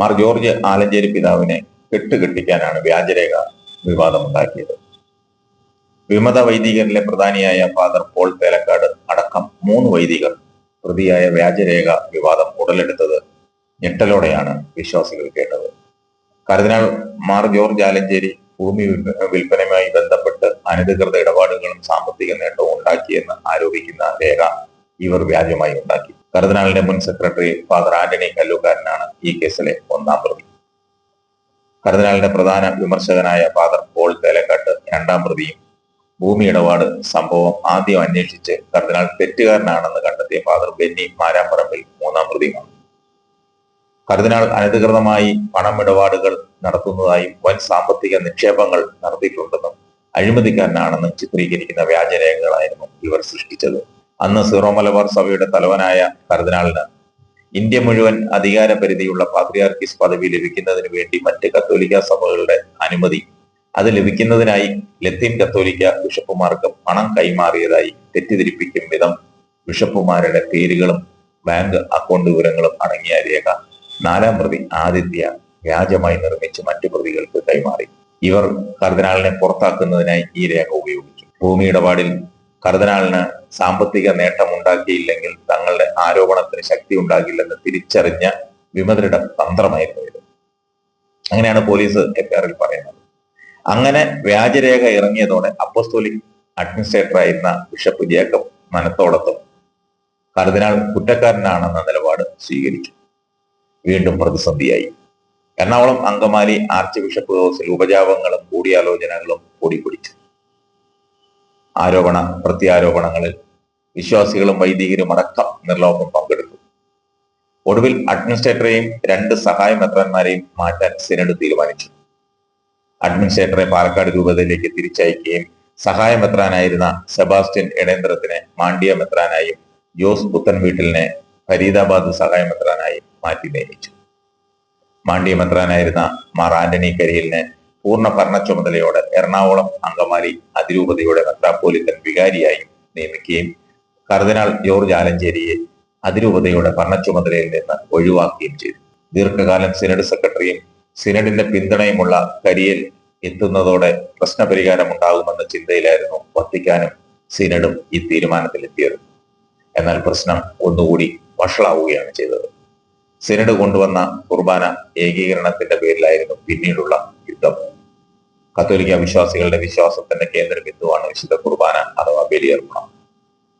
Mar George Alencherry പിതാവിനെ കെട്ടുകെട്ടിക്കാനാണ് വ്യാജരേഖ വിവാദമുണ്ടാക്കിയത്. വിമത വൈദികരിലെ പ്രധാനിയായ ഫാദർ പോൾ തേലക്കാട് അടക്കം മൂന്ന് വൈദികർ പ്രതിയായ വ്യാജരേഖ വിവാദം ഉടലെടുത്തത് ഞെട്ടലോടെയാണ് വിശ്വാസികൾ കേട്ടത്. കർദിനാൾ മാർ ജോർജ് ആലഞ്ചേരി ഭൂമി വിൽപ്പ- വിൽപ്പനയുമായി ബന്ധപ്പെട്ട് അനധികൃത ഇടപാടുകളും സാമ്പത്തിക നേട്ടവും ഉണ്ടാക്കിയെന്ന് ആരോപിക്കുന്ന രേഖ ഇവർ വ്യാജമായി ഉണ്ടാക്കി. കർദിനാളിന്റെ മുൻ സെക്രട്ടറി ഫാദർ ആന്റണി കല്ലൂക്കാരനാണ് ഈ കേസിലെ ഒന്നാം പ്രതി. കർദിനാളിന്റെ പ്രധാന വിമർശകനായ ഫാദർ പോൾ തേലക്കാട്ട് രണ്ടാം പ്രതിയും ഭൂമി ഇടപാട് സംഭവം ആദ്യം അന്വേഷിച്ച് കർദിനാൾ തെറ്റുകാരനാണെന്ന് കണ്ടെത്തിയ ഫാദർ ബെന്നി മാരാമ്പറമ്പിൽ മൂന്നാം പ്രതിയുമാണ്. കർദിനാൾ അനധികൃതമായി പണമിടപാടുകൾ നടത്തുന്നതായും വൻ സാമ്പത്തിക നിക്ഷേപങ്ങൾ നടത്തിയിട്ടുണ്ടെന്നും അഴിമതിക്കാരനാണെന്നും ചിത്രീകരിക്കുന്ന വ്യാജരേഖകളായിരുന്നു ഇവർ സൃഷ്ടിച്ചത്. അന്ന് സീറോ മലബാർ സഭയുടെ തലവനായ കർദിനാളിന് ഇന്ത്യ മുഴുവൻ അധികാര പരിധിയുള്ള പാത്രിയാർക്കിസ് പദവി ലഭിക്കുന്നതിന് വേണ്ടി മറ്റ് കത്തോലിക്ക സഭകളുടെ അനുമതി. അത് ലഭിക്കുന്നതിനായി ലത്തീൻ കത്തോലിക്ക ബിഷപ്പുമാർക്ക് പണം കൈമാറിയതായി തെറ്റിദ്ധരിപ്പിക്കും വിധം ബിഷപ്പുമാരുടെ പേരുകളും ബാങ്ക് അക്കൗണ്ട് വിവരങ്ങളും അടങ്ങിയ രേഖ നാലാം പ്രതി ആദിത്യ വ്യാജമായി നിർമ്മിച്ച് മറ്റു പ്രതികൾക്ക് കൈമാറി. ഇവർ കർദിനാളിനെ പുറത്താക്കുന്നതിനായി ഈ രേഖ ഉപയോഗിച്ചു. ഭൂമി ഇടപാടിൽ കർദിനാളിന് സാമ്പത്തിക നേട്ടം ഉണ്ടാക്കിയില്ലെങ്കിൽ തങ്ങളുടെ ആരോപണത്തിന് ശക്തി ഉണ്ടാകില്ലെന്ന് തിരിച്ചറിഞ്ഞ വിമതരുടെ തന്ത്രമായിരുന്നു ഇത്. അങ്ങനെയാണ് പോലീസ് എഫ്ഐആറിൽ പറയുന്നത്. അങ്ങനെ വ്യാജരേഖ ഇറങ്ങിയതോടെ അപ്പോസ്തോലിക് അഡ്മിനിസ്ട്രേറ്റർ ആയിരുന്ന ബിഷപ്പ് ജേക്കബ് മനത്തോടത്തും കർദിനാൾ കുറ്റക്കാരനാണെന്ന നിലപാട് സ്വീകരിച്ചു. വീണ്ടും പ്രതിസന്ധിയായി. എറണാകുളം അങ്കമാലി ആർച്ച് ബിഷപ്പ് ഹൗസിൽ ഉപജാപങ്ങളും കൂടിയാലോചനകളും കൂടിപ്പിടിച്ചു. ആരോപണ പ്രത്യാരോപണങ്ങളിൽ വിശ്വാസികളും വൈദികരും അടക്കം നിർലോഭം പങ്കെടുത്തു. ഒടുവിൽ അഡ്മിനിസ്ട്രേറ്ററെയും രണ്ട് സഹായ മെത്രാന്മാരെയും മാറ്റാൻ സെനഡ് തീരുമാനിച്ചു. അഡ്മിനിസ്ട്രേറ്ററെ പാലക്കാട് രൂപതയിലേക്ക് തിരിച്ചയക്കുകയും സഹായ മെത്രാനായിരുന്ന സെബാസ്റ്റ്യൻ എടേന്ദ്രത്തിനെ മാണ്ഡ്യ മെത്രാനായും ജോസ് പുത്തൻ വീട്ടിലിനെ ഫരീദാബാദ് സഹായ മെത്രാനായും മാറ്റി നിയമിച്ചു. മാണ്ഡ്യ മെത്രാനായിരുന്ന മാർ ആന്റണി കരിയലിനെ പൂർണ ഭരണ ചുമതലയോടെ എറണാകുളം അങ്കമാലി അതിരൂപതയുടെ മെത്രാപ്പോലിത്തൻ വികാരിയായും നിയമിക്കുകയും കർദിനാൾ ജോർജ് ആലഞ്ചേരിയെ അതിരൂപതയുടെ ഭരണ ചുമതലയിൽ നിന്ന് ഒഴിവാക്കുകയും ചെയ്തു. ദീർഘകാലം സിനഡ് സെക്രട്ടറിയും സിനഡിന്റെ പിന്തുണയുമുള്ള കരിയൽ എത്തുന്നതോടെ പ്രശ്നപരിഹാരം ഉണ്ടാകുമെന്ന ചിന്തയിലായിരുന്നു വത്തിക്കാനും സിനഡും ഈ തീരുമാനത്തിലെത്തിയത്. എന്നാൽ പ്രശ്നം ഒന്നുകൂടി വഷളാവുകയാണ് ചെയ്തത്. സിനഡ് കൊണ്ടുവന്ന കുർബാന ഏകീകരണത്തിന്റെ പേരിലായിരുന്നു പിന്നീടുള്ള യുദ്ധം. കത്തോലിക്ക വിശ്വാസികളുടെ വിശ്വാസത്തിന്റെ കേന്ദ്ര ബിന്ദുവാണ് വിശുദ്ധ കുർബാന അഥവാ ബലിയർപ്പണം.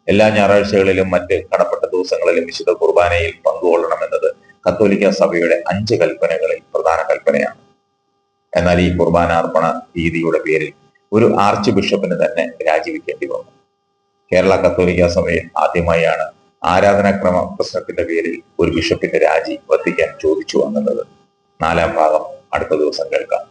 എല്ലാ ഞായറാഴ്ചകളിലും മറ്റ് കടപ്പെട്ട ദിവസങ്ങളിലും വിശുദ്ധ കുർബാനയിൽ പങ്കുകൊള്ളണമെന്നത് കത്തോലിക്ക സഭയുടെ അഞ്ച് കൽപ്പനകളിൽ പ്രധാന കൽപ്പനയാണ്. എന്നാൽ ഈ കുർബാനാർപ്പണ രീതിയുടെ പേരിൽ ഒരു ആർച്ച് ബിഷപ്പിന് തന്നെ രാജിവെക്കേണ്ടി വന്നു. കേരള കത്തോലിക്ക സഭയിൽ ആദ്യമായാണ് ആരാധനാക്രമ പ്രശ്നത്തിന്റെ പേരിൽ ഒരു ബിഷപ്പിന്റെ രാജി വത്തിക്കാൻ ചോദിച്ചു വന്നത്. നാലാം ഭാഗം അടുത്ത ദിവസം കേൾക്കാം.